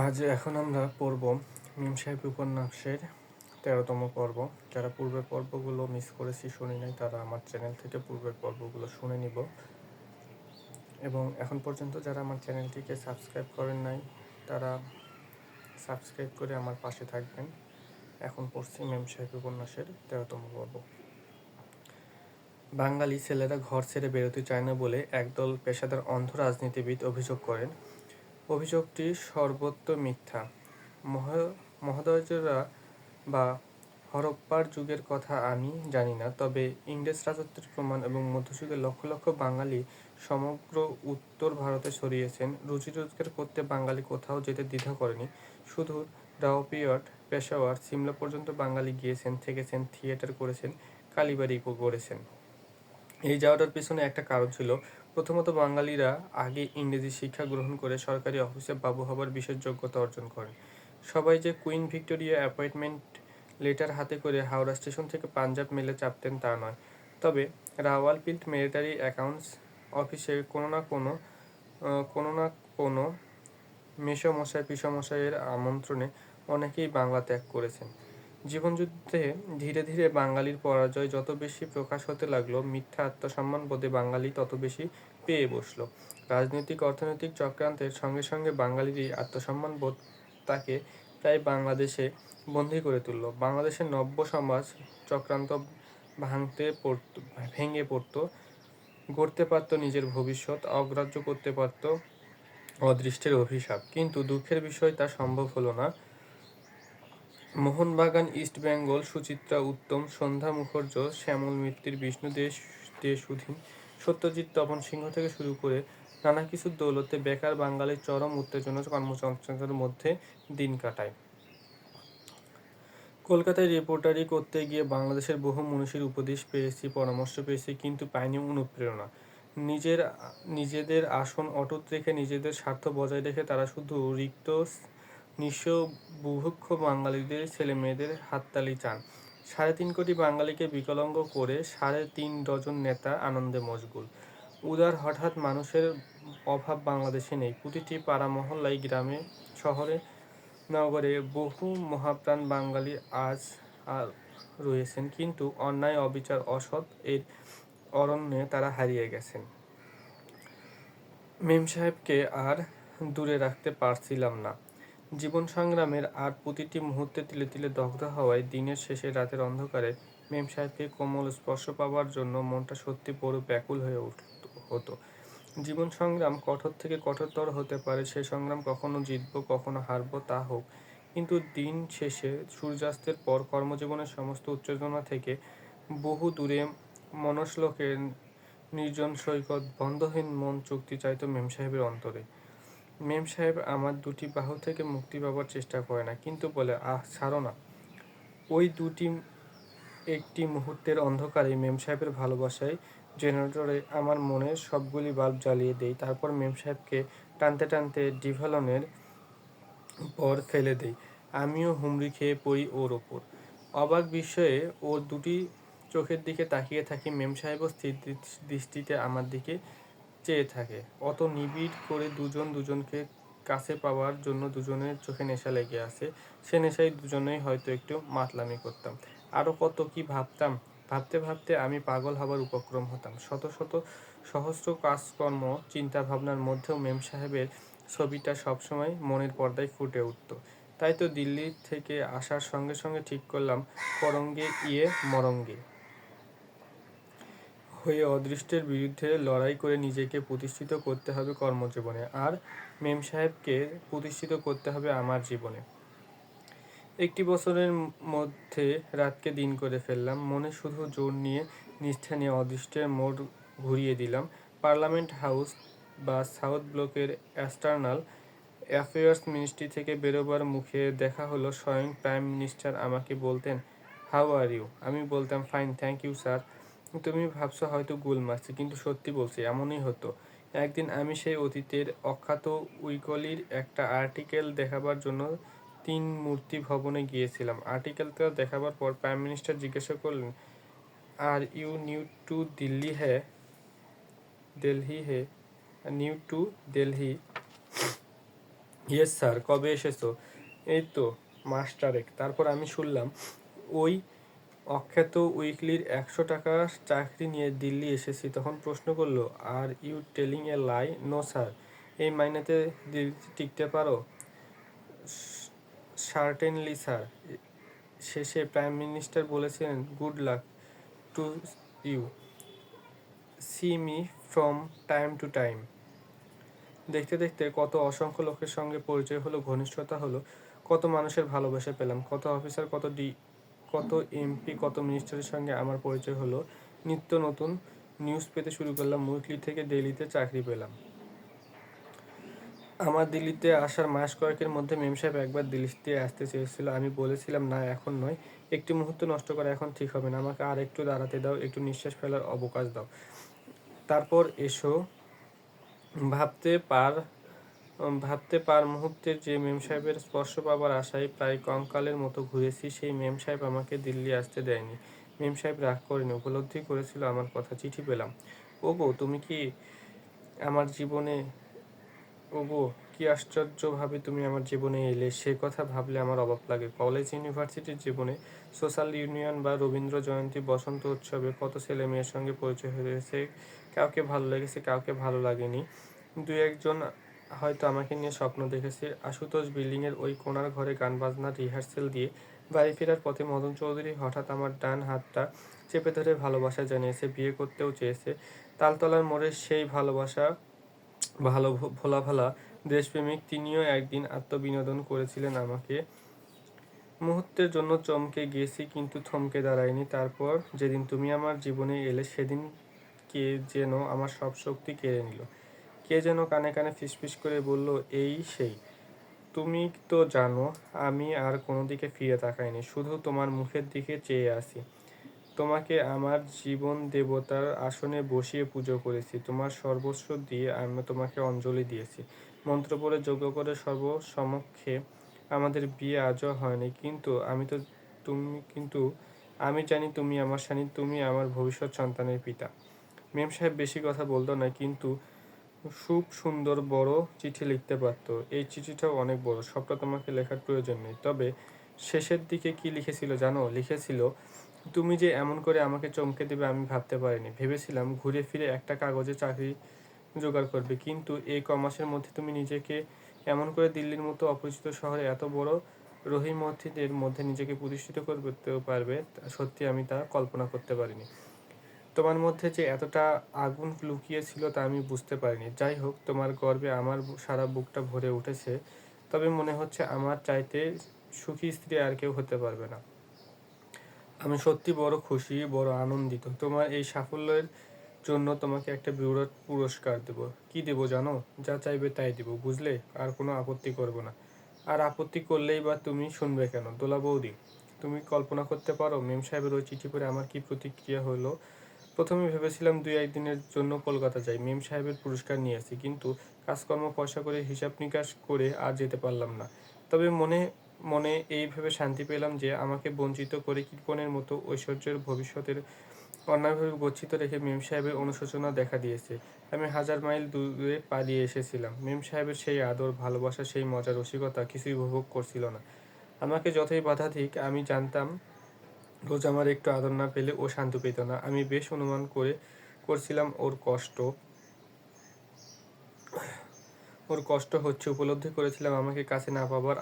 আজ এখন আমরা পড়ব মিম সাহেব উপন্যাসের তেরোতম পর্ব। যারা পূর্বের পর্বগুলো মিস করেছি শুনি নাই, তারা আমার চ্যানেল থেকে পূর্বের পর্বগুলো শুনে নিব। এবং এখন পর্যন্ত যারা আমার চ্যানেলটিকে সাবস্ক্রাইব করেন নাই, তারা সাবস্ক্রাইব করে আমার পাশে থাকবেন। এখন পড়ছি মেম সাহেব উপন্যাসের তেরোতম পর্ব। বাঙালি ছেলেরা ঘর ছেড়ে বেরোতে চায় না বলে একদল পেশাদার অন্ধ রাজনীতিবিদ অভিযোগ করেন। অভিযোগটি সর্বত্র মিথ্যা। মহ, মহোদয়রা বা হরপ্পার যুগের কথা আমি জানি না, তবে ইংরেজ রাজত্বের প্রমাণ এবং মধ্যযুগে লক্ষ লক্ষ বাঙালি সমগ্র উত্তর ভারতে ছড়িয়েছেন। রুজি রোজগার করতে বাঙালি কোথাও যেতে দ্বিধা করেনি। শুধু রাওপিয়ট, পেশাওয়ার সিমলা পর্যন্ত বাঙালি গিয়েছেন, থেকেছেন, থিয়েটার করেছেন, কালীবাড়ি করেছেন এই যাওয়াটার পিছনে একটা কারণ ছিল প্রথমত বাঙালিরা আগে ইংরেজি শিক্ষা গ্রহণ করে সরকারি অফিসে বাবু হবার বিশেষ যোগ্যতা অর্জন করেন সবাই যে কুইন ভিক্টোরিয়া অ্যাপয়েন্টমেন্ট লেটার হাতে করে হাওড়া স্টেশন থেকে পাঞ্জাব মেলে চাপতেন তা নয়। তবে রাওয়ালপিল্ড মিলিটারি অ্যাকাউন্টস অফিসে কোনো না কোনো কোনো না কোনো মেসমশাই, পিসমশাইয়ের আমন্ত্রণে অনেকেই বাংলা ত্যাগ করেছেন। জীবনযুদ্ধে ধীরে ধীরে বাঙালির পরাজয় যত বেশি প্রকাশ হতে লাগল, মিথ্যা আত্মসম্মান বোধে বাঙালি তত বেশি পেয়ে বসল। রাজনৈতিক, অর্থনৈতিক চক্রান্তের সঙ্গে সঙ্গে বাঙালির এই আত্মসম্মান বোধ তাকে প্রায় বাংলাদেশে বন্দী করে তুলল। বাংলাদেশের নব্য সমাজ চক্রান্ত ভাঙতে পড়ত, ভেঙে পড়তো, গড়তে পারত নিজের ভবিষ্যৎ, অগ্রাহ্য করতে পারত অদৃষ্টের অভিশাপ। কিন্তু দুঃখের বিষয় তা সম্ভব হলো না। মোহনবাগান, ইস্ট বেঙ্গল, সুচিত্রা, উত্তম, সন্ধ্যা মুখর্জ শ্যামল মিত্তির, বিষ্ণু দেশ দেশ দেশউধীন সত্যজিৎ তপন সিংহ থেকে শুরু করে নানা কিছু দৌলতে বেকার বাঙালির চরম উত্তেজনা কর্মচঞ্চলের মধ্যে দিন কাটায়। কলকাতায় রিপোর্টারি করতে গিয়ে বাংলাদেশের বহু মনীষীর উপদেশ পেয়েছি, পরামর্শ পেয়েছি, কিন্তু পাইনি অনুপ্রেরণা। নিজের, নিজেদের আসন অটুট রেখে, নিজেদের স্বার্থ বজায় রেখে তারা শুধু রিক্ত নিঃস্ব বুভুক্ষ বাঙালিদের ছেলে মেয়েদের হাততালি চান। সাড়ে তিন কোটি বাঙালিকে বিকলাঙ্গ করে সাড়ে তিন ডজন নেতা আনন্দে মশগুল। উদার হঠাৎ মানুষের অভাব বাংলাদেশে নেই। প্রতিটি পাড়া মহল্লায় গ্রামে, শহরে, নগরে বহু মহাপ্রাণ বাঙালি আজ আর রয়েছেন, কিন্তু অন্যায়, অবিচার, অসৎ এর অরণ্যে তারা হারিয়ে গেছেন। মেম সাহেবকে আর দূরে রাখতে পারছিলাম না। জীবন সংগ্রামের আর প্রতিটি মুহূর্তে তিলে তিলে দগ্ধ হওয়ায় দিনের শেষে রাতের অন্ধকারে মেম সাহেবকে কোমল স্পর্শ পাওয়ার জন্য মনটা সত্যি বড় ব্যাকুল হয়ে উঠত হতো। জীবন সংগ্রাম কঠোর থেকে কঠোরতর হতে পারে, সে সংগ্রাম কখনো জিতবো, কখনো হারবো, তা হোক। কিন্তু দিন শেষে সূর্যাস্তের পর কর্মজীবনের সমস্ত উত্তেজনা থেকে বহু দূরে মনশ্লোকের নির্জন সৈকত বন্ধহীন মন চুক্তি চাইতো মেম সাহেবের অন্তরে। মেম সাহেব আমার দুটি বাহু থেকে মুক্তি পাবার চেষ্টা করে না, কিন্তু বলে, আহ, ছাড়ো না। ওই দুটি একটি মুহূর্তের অন্ধকারে মেম সাহেবের ভালোবাসায় জেনারেটরে আমার মনে সবগুলি বাল্ব জ্বালিয়ে দেই, তারপর মেম সাহেবকে টানতে টানতে ডিভালনের পর ফেলে দেই। আমিও হুমড়ি খেয়ে পড়ি ওর ওপর। অবাক বিষয়ে ওর দুটি চোখের দিকে তাকিয়ে থাকি মেম সাহেবও স্থির দৃষ্টিতে আমার দিকে চেয়ে থাকে। অত নিবিড় করে দুজন দুজনকে কাছে পাওয়ার জন্য দুজনের চোখে নেশা লেগে আছে। সে নেশায় দুজনেই হয়তো একটু মাতলামি করতাম। আরও কত কি ভাবতাম? ভাবতে ভাবতে আমি পাগল হবার উপক্রম হতাম। শত শত সহস্র কাজকর্ম চিন্তা ভাবনার মধ্যেও মেম সাহেবের ছবিটা সবসময় মনের পর্দায় ফুটে উঠত। তাই তো দিল্লি থেকে আসার সঙ্গে সঙ্গে ঠিক করলাম করঙ্গে ইয়ে মরঙ্গে। হয়ে অদৃষ্টের বিরুদ্ধে লড়াই করে নিজেকে প্রতিষ্ঠিত করতে হবে কর্মজীবনে আর মেম সাহেবকে প্রতিষ্ঠিত করতে হবে আমার জীবনে। একটি বছরের মধ্যে রাতকে দিন করে ফেললাম। মনে শুধু জোর নিয়ে নিষ্ঠা নিয়ে অদৃষ্টের মোড় ঘুরিয়ে দিলাম। পার্লামেন্ট হাউস বা সাউথ ব্লকের অ্যাস্টার্নাল অ্যাফেয়ার্স মিনিস্ট্রি থেকে বেরোবার মুখে দেখা হলো, স্বয়ং প্রাইম মিনিস্টার আমাকে বলতেন, হাউ আর ইউ? আমি বলতাম, ফাইন, থ্যাংক ইউ, স্যার। তুমি ভাবছ হয়তো গোল মারছি, কিন্তু সত্যি বলছি এমনই হতো। একদিন আমি সেই অতীতের অখ্যাত উইকলির একটা আর্টিকেল দেখাবার জন্য তিন মূর্তি ভবনে গিয়েছিলাম। আর্টিকেলটা দেখাবার পর প্রাইম মিনিস্টার জিজ্ঞাসা করলেন are you new to Delhi হ্যাঁ দিল্লি হে? New to Delhi yes sir কবে এসেছ? এই তো মাস্টারেক তারপর আমি শুনলাম, ওই অখ্যাত উইকলির একশো টাকার চাকরি নিয়ে দিল্লি এসেছি, তখন প্রশ্ন করল, are you telling a lie? No, sir. এই মাইনেতে টিকতে পারো? Certainly, sir. শেষে প্রাইম মিনিস্টার বলেছিলেন, good luck to you. See me from time to time. দেখতে দেখতে কত অসংখ্য লোকের সঙ্গে পরিচয় হলো, ঘনিষ্ঠতা হলো, কত মানুষের ভালোবাসা পেলাম, কত অফিসার, কত ডি কত এমপি, কত মিনিস্টারের সঙ্গে আমার পরিচয় হলো, নিত্য নতুন নিউজ পেতে শুরু করলাম উইকলি থেকে ডেইলিতে চাকরি পেলাম। আমার দিল্লিতে আসার মাস কয়েকের মধ্যে মেম সাহেব একবার দিল্লিতে আসতে চেয়েছিল, আমি বলেছিলাম, না, এখন নয়, একটি মুহূর্ত নষ্ট করা এখন ঠিক হবে না, আমাকে আর একটু দাঁড়াতে দাও, একটু নিঃশ্বাস ফেলার অবকাশ দাও। তারপর এসো ভাবতে পার ভাবতে পার মুহূর্তে যে মেম সাহেবের স্পর্শ পাবার আশায় প্রায় কঙ্কালের মতো ঘুরেছি, সেই মেম সাহেব আমাকে দিল্লি আসতে দেয়নি। মেম সাহেব রাগ করেনি, উপলব্ধি করেছিল, আমার কথা চিঠি পেলাম। ওগো, তুমি কি আমার জীবনে, ওগো, কি আশ্চর্যভাবে তুমি আমার জীবনে এলে? সে কথা ভাবলে আমার অবাক লাগে। কলেজ, ইউনিভার্সিটির জীবনে সোশ্যাল ইউনিয়ন বা রবীন্দ্র জয়ন্তী বসন্ত উৎসবে কত ছেলে মেয়ের সঙ্গে পরিচয় হয়েছে? কাউকে ভালো লেগেছে, কাউকে ভালো লাগেনি। দু একজন হয়তো আমাকে নিয়ে স্বপ্ন দেখেছে। আশুতোষ বিল্ডিংয়ের ওই কোনার ঘরে গান বাজনার রিহার্সেল দিয়ে বাড়ি ফেরার পথে মদন চৌধুরী হঠাৎ আমার ডান হাতটা চেপে ধরে ভালোবাসা জানিয়েছে, বিয়ে করতেও চেয়েছে। তালতলার মোড়ে সেই ভালোবাসা, ভালো ভোলা ভালা দেশপ্রেমিক তিনিও একদিন আত্মবিনোদন করেছিলেন আমাকে। মুহূর্তের জন্য চমকে গিয়েছি কিন্তু থমকে দাঁড়ায়নি। তারপর যেদিন তুমি আমার জীবনে এলে সেদিন কে যেন আমার সব শক্তি কেড়ে নিল। কে যেন কানে কানে ফিসফিস করে বলল, এই সেই। তুমি তো জানো, আমি আর কোনো দিকে ফিরে তাকাইনি, শুধু তোমার মুখের দিকে চেয়ে আসি তোমাকে আমার জীবন দেবতার আসনে বসিয়ে পুজো করেছি। তোমার সর্বস্ব দিয়ে আমি তোমাকে অঞ্জলি দিয়েছি। মন্ত্র পড়ে, যজ্ঞ করে সর্বসমক্ষে আমাদের বিয়ে আজও হয়নি। কিন্তু আমি তো তুমি, কিন্তু আমি জানি তুমি আমার স্বামী তুমি আমার ভবিষ্যৎ সন্তানের পিতা। মেম সাহেব বেশি কথা বলতো না, কিন্তু খুব সুন্দর বড় চিঠি লিখতে পারত। এই চিঠিটাও অনেক বড়, সবটা তোমাকে লেখার প্রয়োজন নেই। তবে শেষের দিকে কি লিখেছিল জানো? লিখেছিল, তুমি যে এমন করে আমাকে চমকে দেবে আমি ভাবতে পারিনি। ভেবেছিলাম ঘুরে ফিরে একটা কাগজে চাকরি জোগাড় করবে। কিন্তু এই কমাসের মধ্যে তুমি নিজেকে এমন করে দিল্লির মতো অপরিচিত শহরে এত বড় রহিমথীদের মধ্যে নিজেকে প্রতিষ্ঠিত করতেও পারবে, সত্যি আমি তা কল্পনা করতে পারিনি। তোমার মধ্যে যে এতটা আগুন লুকিয়ে ছিল তা আমি বুঝতে পারিনি। যাই হোক তোমার গর্বে আমার সারা বুকটা ভরে উঠেছে। তবে মনে হচ্ছে আমার চাইতে সুখী স্ত্রী আর কেউ হতে পারবে না। আমি সত্যি বড় খুশি, বড় আনন্দিত। তোমার এই সাফল্যের জন্য তোমাকে একটা বৃহৎ পুরস্কার দেব। কি দেব জানো? যা চাইবে তাই দেব, বুঝলে? আর কোনো আপত্তি করব না। আর আপত্তি করলেই বা তুমি শুনবে কেন? দোলা বৌদি, তুমি কল্পনা করতে পারো? মেম সাহেবের ওই চিঠি পড়ে আমার কি প্রতিক্রিয়া হলো? প্রথমে ভেবেছিলাম দুই একদিনের জন্য কলকাতা যাই। মেম সাহেবের পুরস্কার নিয়ে আসি, কিন্তু কাজকর্ম পয়সা করে, হিসাব নিকাশ করে আর যেতে পারলাম না। তবে মনে মনে এইভাবে শান্তি পেলাম যে আমাকে বঞ্চিত করে কৃপণের মতো ঐশ্বর্যের ভবিষ্যতের অন্যায়ভাবে গচ্ছিত রেখে মেম সাহেবের অনুশোচনা দেখা দিয়েছে। আমি হাজার মাইল দূরে পালিয়ে এসেছিলাম। মেম সাহেবের সেই আদর, ভালোবাসা, সেই মজার রসিকতা কিছুই উপভোগ করছিল না। আমাকে যতই বাধা দিক, আমি জানতাম রোজ আমার একটু আদর না পেলে ও শান্তি পেত না। আমি বেশ অনুমান করে, করছিলাম, ওর কষ্ট ওর কষ্ট হচ্ছে, উপলব্ধি করেছিলাম আমাকে কাছে না পাবার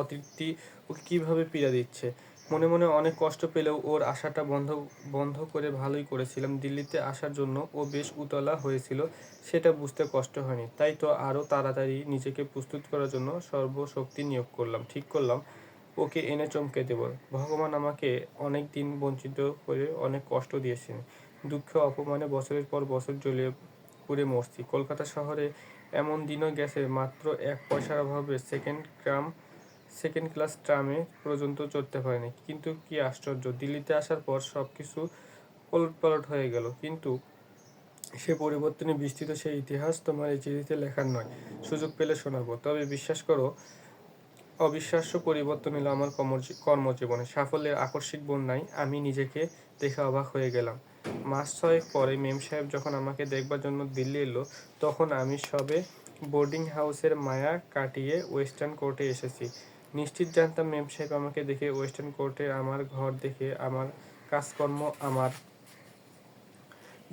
অতৃপ্তি ওকে কীভাবে পীড়া দিচ্ছে। মনে মনে অনেক কষ্ট পেলেও ওর আশাটা বন্ধ বন্ধ করে ভালোই করেছিলাম। দিল্লিতে আসার জন্য ও বেশ উতলা হয়েছিল, সেটা বুঝতে কষ্ট হয়নি। তাই তো আরও তাড়াতাড়ি নিজেকে প্রস্তুত করার জন্য সর্বশক্তি নিয়োগ করলাম। ঠিক করলাম। ওকে এনে চমকে দেব ভগবান আমাকে অনেক দিন বঞ্চিত করে অনেক কষ্ট দিয়েছেন। দুঃখ, অপমানে বছরের পর বছর জ্বলিয়ে পুড়ে মরছি। কলকাতা শহরে এমন দিনও গেছে, মাত্র এক পয়সার অভাবে সেকেন্ড গ্রাম সেকেন্ড ক্লাস ট্রামে পর্যন্ত চড়তে পারেনি। কিন্তু কি আশ্চর্য, দিল্লিতে আসার পর সব কিছু পালট হয়ে গেল। কিন্তু সে পরিবর্তনে বিস্তৃত সেই ইতিহাস তোমার এই চিঠিতে লেখার নয়। সুযোগ পেলে শোনাবো। তবে বিশ্বাস করো অবিশ্বাস্য পরিবর্তন এলো আমার কর্মজীবনে। সাফল্যের আকস্মিক বন্যায় আমি নিজেকে দেখে অবাক হয়ে গেলাম। মাস ছয়েক পরে মেম সাহেব যখন আমাকে দেখবার জন্য দিল্লি এলো, তখন আমি সবে বোর্ডিং হাউসের মায়া কাটিয়ে ওয়েস্টার্ন কোর্টে এসেছি। নিশ্চিত জানতাম মেম সাহেব আমাকে দেখে ওয়েস্টার্ন কোর্টে আমার ঘর দেখে আমার কাজকর্ম, আমার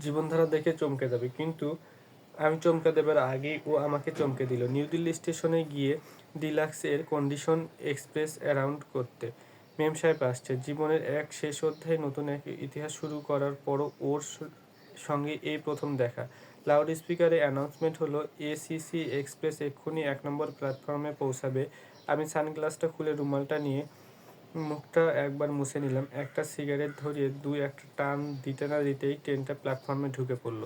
জীবনধারা দেখে চমকে যাবে। কিন্তু আমি চমকে দেবার আগেই ও আমাকে চমকে দিল। নিউ দিল্লি স্টেশনে গিয়ে ডিলাক্সের কন্ডিশন এক্সপ্রেস অ্যারাউন্ড করতে। মেম সাহেব আসছে। জীবনের এক শেষ অধ্যায়ে নতুন এক ইতিহাস শুরু করার পরও ওর সঙ্গে এই প্রথম দেখা। লাউড স্পিকারে অ্যানাউন্সমেন্ট হলো এসিসি এক্সপ্রেস এক্ষুনি এক নম্বর প্ল্যাটফর্মে পৌঁছাবে। আমি সানগ্লাসটা খুলে রুমালটা নিয়ে মুখটা একবার মুছে নিলাম। একটা সিগারেট ধরিয়ে দুই একটা টান দিতে না দিতেই ট্রেনটা প্ল্যাটফর্মে ঢুকে পড়ল।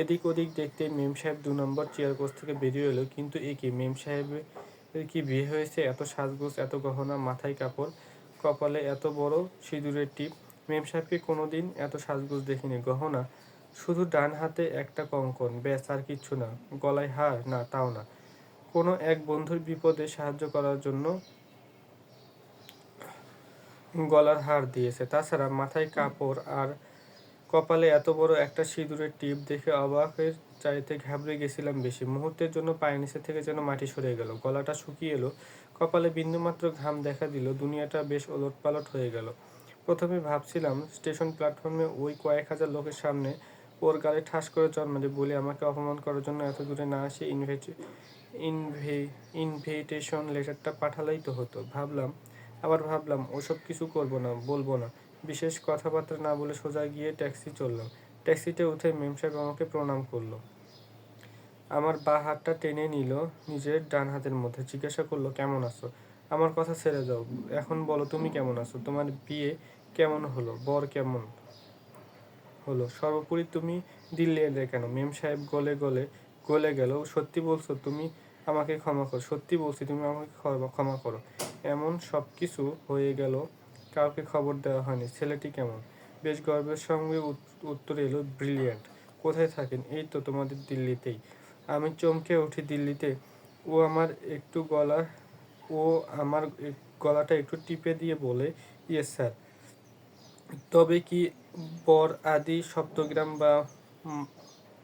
এদিক ওদিক দেখতে মেম সাহেব দু নম্বর চেয়ার কোচ থেকে বেরিয়ে এলো। কিন্তু একে মেম সাহেবের কি বিয়ে হয়েছে? এত সাজগোজ, এত গহনা, মাথায় কাপড়, কপালে এত বড় সিঁদুরের টিপ। মেম সাহেবকে কোনোদিন এত সাজগোজ দেখিনি? গহনা? শুধু ডান হাতে একটা কঙ্কন। ব্যাস, আর কিচ্ছু না। গলায় হার? না, তাও না। কোনো এক বন্ধুর বিপদে সাহায্য করার জন্য গলার হার দিয়েছে। তাছাড়া মাথায় কাপড় আর কপালে এত বড় একটা সিঁদুরের টিপ দেখে অবাকের চাইতে ঘাবড়ে গেছিলাম বেশি। মুহূর্তের জন্য পায়ের নিচে থেকে যেন মাটি সরে গেল। গলাটা শুকিয়ে এলো। কপালে বিন্দুমাত্র ঘাম দেখা দিল। দুনিয়াটা বেশ ওলটপালট হয়ে গেল। প্রথমে ভাবছিলাম, স্টেশন প্ল্যাটফর্মে ওই কয়েক হাজার লোকের সামনে ওর গালে ঠাস করে জন্মালে বলে আমাকে অপমান করার জন্য এত দূরে না আসে ইনভেট ইনভে ইনভিটেশন লেটারটা পাঠালেই তো হতো। ভাবলাম, আবার ভাবলাম, ওসব কিছু করব না, বলব না। বিশেষ কথাবার্তা না বলে সোজা গিয়ে ট্যাক্সি চললাম। ট্যাক্সিতে উঠে মেম সাহেব আমাকে প্রণাম করল। আমার বা হাতটা টেনে নিল, নিজের ডান হাতের মধ্যে। জিজ্ঞাসা করল, কেমন আছো? আমার কথা ছেড়ে যাও এখন বলো, তুমি কেমন আছো? তোমার বিয়ে কেমন হলো? বর কেমন হলো? সর্বোপরি তুমি দিল্লি এলে কেন? মেম সাহেব গলে গলে গলে গেল। সত্যি বলছো, তুমি আমাকে ক্ষমা করো। সত্যি বলছি, তুমি আমাকে ক্ষমা করো। এমন সব কিছু হয়ে গেল। কাউকে খবর দেওয়া হয়নি। ছেলেটি কেমন? বেশ গর্বের সঙ্গে উত- উত্তর এলো, ব্রিলিয়ান্ট, কোথায় থাকেন? এই তো তোমাদের দিল্লিতেই। আমি চমকে উঠি দিল্লিতে। ও আমার একটু গলা, ও আমার গলাটা একটু টিপে দিয়ে বলে, ইয়েস স্যার। তবে কি বর আদি সপ্তগ্রাম বা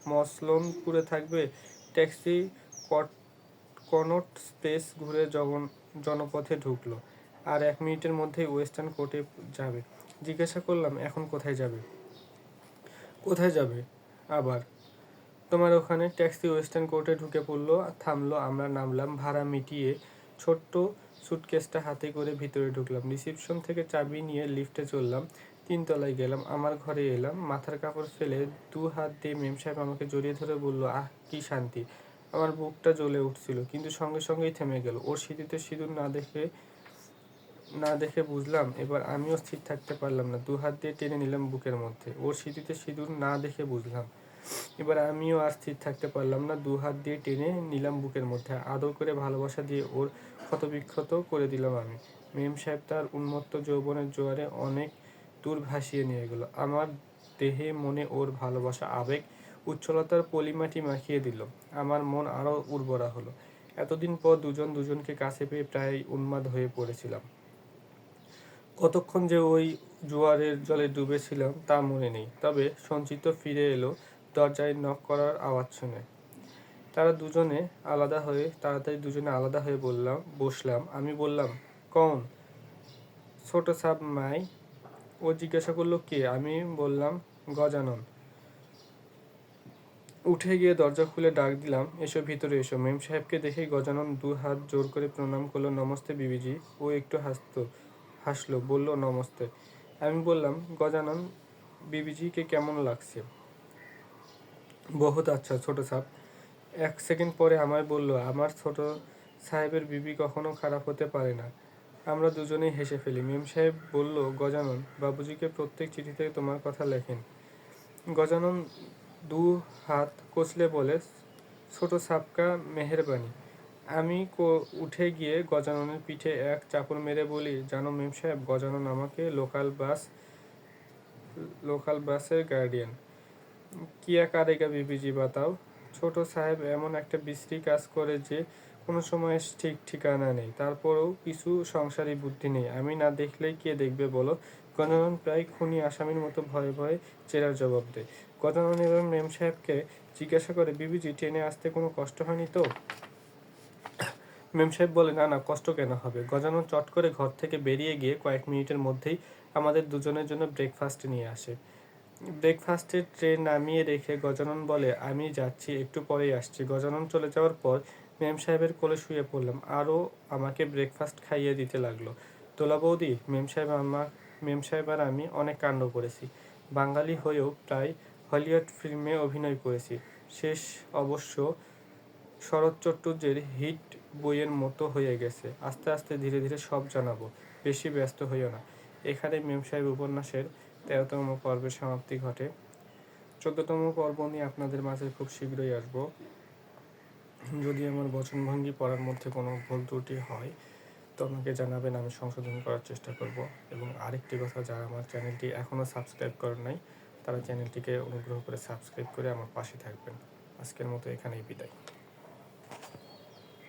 মসলনপুরে থাকবে? ট্যাক্সি কট- কনট স্পেস ঘুরে জগন, জনপথে ঢুকলো। আর এক মিনিটের মধ্যেই ওয়েস্টার্ন কোর্টে যাবে। জিজ্ঞাসা করলাম, এখন কোথায় যাবে? কোথায় যাবে? আবার। তোমার ওখানে ট্যাক্সি ওয়েস্টার্ন কোর্টে ঢুকে পড়ল, থামলো, আমরা নামলাম, ভাড়া মিটিয়ে ছোট্ট সুটকেসটা হাতে করে ভিতরে ঢুকলাম। রিসিপশন থেকে চাবি নিয়ে লিফটে চললাম, তিনতলায় গেলাম, আমার ঘরে এলাম, মাথার কাপড় ফেলে দু হাত দিয়ে মেম সাহেব আমাকে জড়িয়ে ধরে বলল, আহ, কি শান্তি। আমার বুকটা জ্বলে উঠছিল, কিন্তু সঙ্গে সঙ্গেই থেমে গেল। ওর স্মৃতিতে সিঁদুর না দেখে না দেখে বুঝলাম, এবার আমিও স্থির থাকতে পারলাম না। দু হাত দিয়ে টেনে নিলাম বুকের মধ্যে। ওর স্মৃতিতে সিঁদুর না দেখে বুঝলাম। এবার আমিও আর স্থির থাকতে পারলাম না। দু হাত দিয়ে টেনে নিলাম বুকের মধ্যে। আদর করে ভালোবাসা দিয়ে ওর ক্ষতবিক্ষত করে দিলাম আমি। মেম সাহেব তার উন্মত্ত যৌবনের জোয়ারে অনেক দূর ভাসিয়ে নিয়ে গেল। আমার দেহে মনে ওর ভালোবাসা, আবেগ, উচ্ছলতার পলিমাটি মাখিয়ে দিল। আমার মন আরও উর্বরা হলো। এতদিন পর দুজন দুজনকে কাছে পেয়ে প্রায় উন্মাদ হয়ে পড়েছিলাম। কতক্ষণ যে ওই জোয়ারের জলে ডুবেছিলাম তা মনে নেই। তবে সঞ্চিত ফিরে এলো, দরজায় নক করার আওয়াজ শুনে। তারা দুজনে আলাদা হয়ে, তাড়াতাড়ি দুজনে আলাদা হয়ে বললাম, বসলাম। আমি বললাম, কন? ছোট সাব মাই। ও জিজ্ঞাসা করল, কে? আমি বললাম, গজানন। উঠে গিয়ে দরজা খুলে ডাক দিলাম, এসো ভিতরে এসো। মেম সাহেবকে দেখে গজানন দু হাত জোর করে প্রণাম করল, নমস্তে বিবিজি। ও একটু হাসতো। হাসলো, বলল, নমস্তে। আমি বললাম, গজানন, বিবিজিকে কেমন লাগছে? বহুত আচ্ছা ছোট সাহেব এক সেকেন্ড পরে আমায় বলল, আমার ছোট সাহেবের বিবি কখনো খারাপ হতে পারে না। আমরা দুজনেই হেসে ফেলি। মেম সাহেব বলল, গজানন, বাবুজিকে প্রত্যেক চিঠিতে তোমার কথা লেখেন। গজানন দু হাত কচলে বলে, ছোট সাপকা মেহেরবানি। আমি উঠে গিয়ে গজাননের পিঠে এক চাপড় মেরে বলি, জানো মেম সাহেব, গজানন আমাকে লোকাল বাস, লোকাল বাসের গার্ডিয়ান কি কিয়া কারেগা বিবিজি বাতাও। ছোট সাহেব এমন একটা বিশ্রী কাজ করে যে কোনো সময় ঠিক ঠিকানা নেই। তারপরেও কিছু সংসারী বুদ্ধি নেই। আমি না দেখলেই কে দেখবে বলো? গজানন প্রায় খুনি আসামির মতো ভয়ে ভয়ে চেরার জবাব দেয়। গজানন এবং মেম সাহেবকে জিজ্ঞাসা করে, বিবিজি, ট্রেনে আসতে কোনো কষ্ট হয়নি তো? মেম সাহেব বলে, না না, কষ্ট কেন হবে? গজানন চট করে ঘর থেকে বেরিয়ে গিয়ে কয়েক মিনিটের মধ্যেই আমাদের দুজনের জন্য ব্রেকফাস্ট নিয়ে আসে। ব্রেকফাস্টের ট্রে নামিয়ে রেখে গজানন বলে, আমি যাচ্ছি, একটু পরেই আসছি। গজানন চলে যাওয়ার পর মেম সাহেবের কোলে শুয়ে পড়লাম। আরও আমাকে ব্রেকফাস্ট খাইয়ে দিতে লাগল। তোলা বৌদি, মেম সাহেব আমার মেম সাহেব আর আমি অনেক কাণ্ড করেছি। বাঙালি হয়েও প্রায় হলিউড ফিল্মে অভিনয় করেছি। শেষ অবশ্য শরৎ চট্টোপাধ্যায়ের হিট বইয়ের মতো হয়ে গেছে। আস্তে আস্তে ধীরে ধীরে সব জানাব। বেশি ব্যস্ত হইও না। এখানে মেম সাহেব উপন্যাসের তেরোতম পর্বের সমাপ্তি ঘটে। চোদ্দতম পর্ব নিয়ে আপনাদের মাঝে খুব শীঘ্রই আসব। যদি আমার বচনভঙ্গি পড়ার মধ্যে কোনো ভুল ত্রুটি হয়, তো আমাকে জানাবেন, আমি সংশোধন করার চেষ্টা করব। এবং আরেকটি কথা, যারা আমার চ্যানেলটি এখনও সাবস্ক্রাইব করেন নাই, তারা চ্যানেলটিকে অনুগ্রহ করে সাবস্ক্রাইব করে আমার পাশে থাকবেন। আজকের মতো এখানেই বিদায়।